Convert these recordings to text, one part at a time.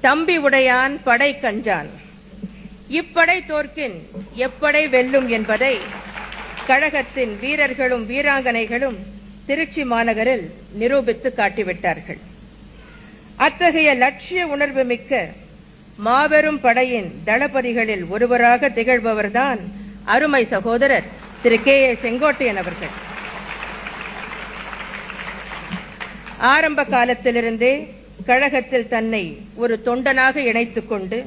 தம்பி உடையான் படை கஞ்சான். இப்படை தோற்கின் எப்படை வெல்லும் என்பதை கழகத்தின் வீரர்களும் வீராங்கனைகளும் திருச்சி மாநகரில் நிரூபித்து காட்டிவிட்டார்கள். அத்தகைய லட்சிய உணர்வு மிக்க மாபெரும் படையின் தளபதிகளில் ஒருவராக திகழ்பவர்தான் அருமை சகோதரர் திரு கே ஏ செங்கோட்டையன் அவர்கள். ஆரம்ப காலத்திலிருந்தே கழகத்தில் தன்னை ஒரு தொண்டனாக இணைத்துக் கொண்டு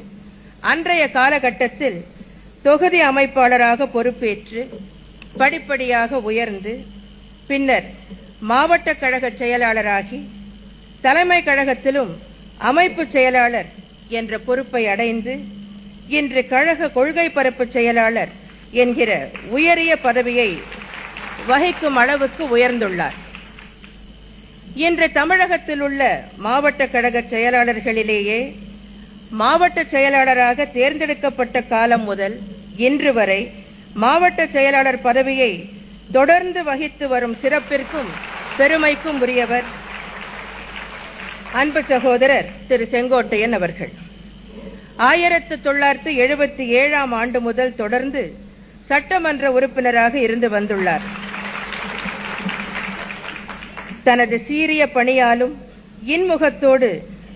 அன்றைய காலகட்டத்தில் தொகுதி அமைப்பாளராக பொறுப்பேற்று படிப்படியாக உயர்ந்து பின்னர் மாவட்ட கழக செயலாளராகி தலைமை கழகத்திலும் அமைப்பு செயலாளர் என்ற பொறுப்பை அடைந்து இன்று கழக கொள்கை பரப்பு செயலாளர் என்கிற உயரிய பதவியை வகிக்கும் அளவுக்கு உயர்ந்துள்ளார். இன்று தமிழகத்தில் உள்ள மாவட்ட கழக செயலாளர்களிலேயே மாவட்ட செயலாளராக தேர்ந்தெடுக்கப்பட்ட காலம் முதல் இன்று வரை மாவட்ட செயலாளர் பதவியை தொடர்ந்து வகித்து வரும் சிறப்பிற்கும் பெருமைக்கும் உரியவர் அன்பு சகோதரர் திரு செங்கோட்டையன் அவர்கள். ஆயிரத்து தொள்ளாயிரத்து எழுபத்தி ஏழாம் ஆண்டு முதல் தொடர்ந்து சட்டமன்ற உறுப்பினராக இருந்து வந்துள்ளார். தனது சீரிய பணியாலும் இன்முகத்தோடு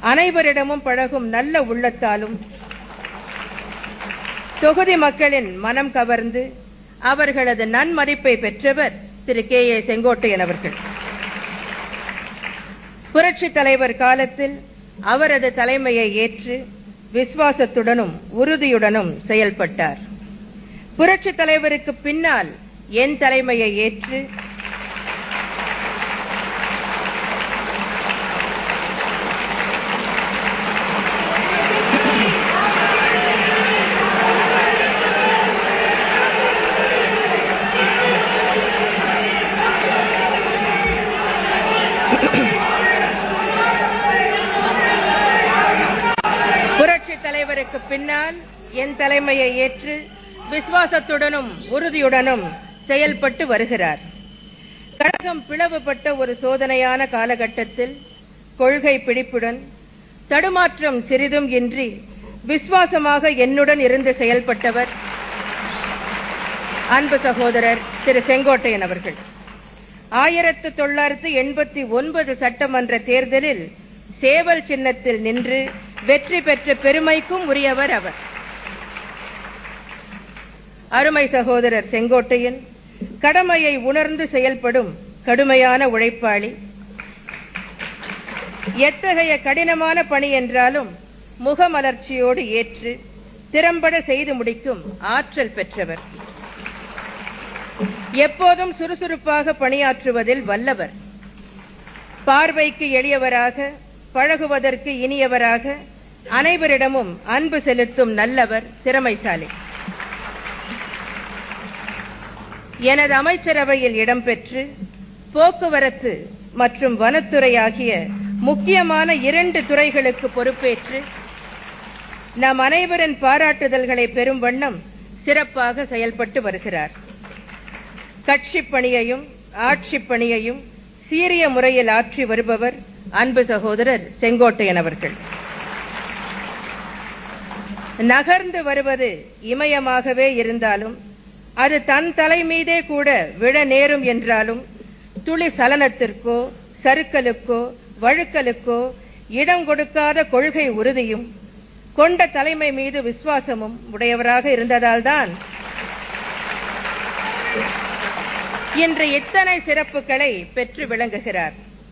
அனைவரிடமும் பழகும் நல்ல உள்ளத்தாலும் தொகுதி மக்களின் மனம் கவர்ந்து அவர்களது நன்மதிப்பை பெற்றவர் திரு கே ஏ செங்கோட்டையன் அவர்கள். புரட்சி தலைவர் காலத்தில் அவரது தலைமையை ஏற்று விசுவாசத்துடனும் உறுதியுடனும் செயல்பட்டார். புரட்சி தலைவருக்கு பின்னால் என் தலைமையை ஏற்று பின்னால் என் தலைமையை ஏற்று விசுவாசத்துடனும் உறுதியுடனும் செயல்பட்டு வருகிறார். கழகம் பிளவுபட்ட ஒரு சோதனையான காலகட்டத்தில் கொள்கை பிடிப்புடன் தடுமாற்றம் சிறிதும் இன்றி விசுவாசமாக என்னுடன் இருந்து செயல்பட்டவர் அன்பு சகோதரர் திரு செங்கோட்டையன் அவர்கள். ஆயிரத்து தொள்ளாயிரத்து எண்பத்தி ஒன்பது சட்டமன்ற தேர்தலில் சேவல் சின்னத்தில் நின்று வெற்றி பெற்ற பெருமைக்கும் உரியவர் அவர். அருமை சகோதரர் செங்கோட்டையன் கடமையை உணர்ந்து செயல்படும் கடுமையான உழைப்பாளி. எத்தகைய கடினமான பணி என்றாலும் முகமலர்ச்சியோடு ஏற்று திறம்பட செய்து முடிக்கும் ஆற்றல் பெற்றவர். எப்போதும் சுறுசுறுப்பாக பணியாற்றுவதில் வல்லவர். பார்வைக்கு எளியவராக பழகுவதற்கு இனியவராக அனைவரிடமும் அன்பு செலுத்தும் நல்லவர் திறமைசாலி. எனது அமைச்சரவையில் இடம்பெற்று போக்குவரத்து மற்றும் வனத்துறை ஆகிய முக்கியமான இரண்டு துறைகளுக்கு பொறுப்பேற்று நம் அனைவரின் பாராட்டுதல்களை பெறும் வண்ணம் சிறப்பாக செயல்பட்டு வருகிறார். கட்சிப் பணியையும் ஆட்சிப் பணியையும் சீரிய முறையில் ஆற்றி வருபவர் அன்பு சகோதரர் செங்கோட்டையன் அவர்கள் நகர்ந்து வருவது இமயமாகவே இருந்தாலும் அது தன் தலை மீதே கூட விழ நேரும் என்றாலும் துளி சலனத்திற்கோ சறுக்கலுக்கோ வழுக்கலுக்கோ இடம் கொடுக்காத கொள்கை உறுதியும் கொண்ட தலைமை மீது விசுவாசமும் உடையவராக இருந்ததால்தான். இன்று இத்தனை சிறப்புகளை பெற்று விளங்குகிறார்.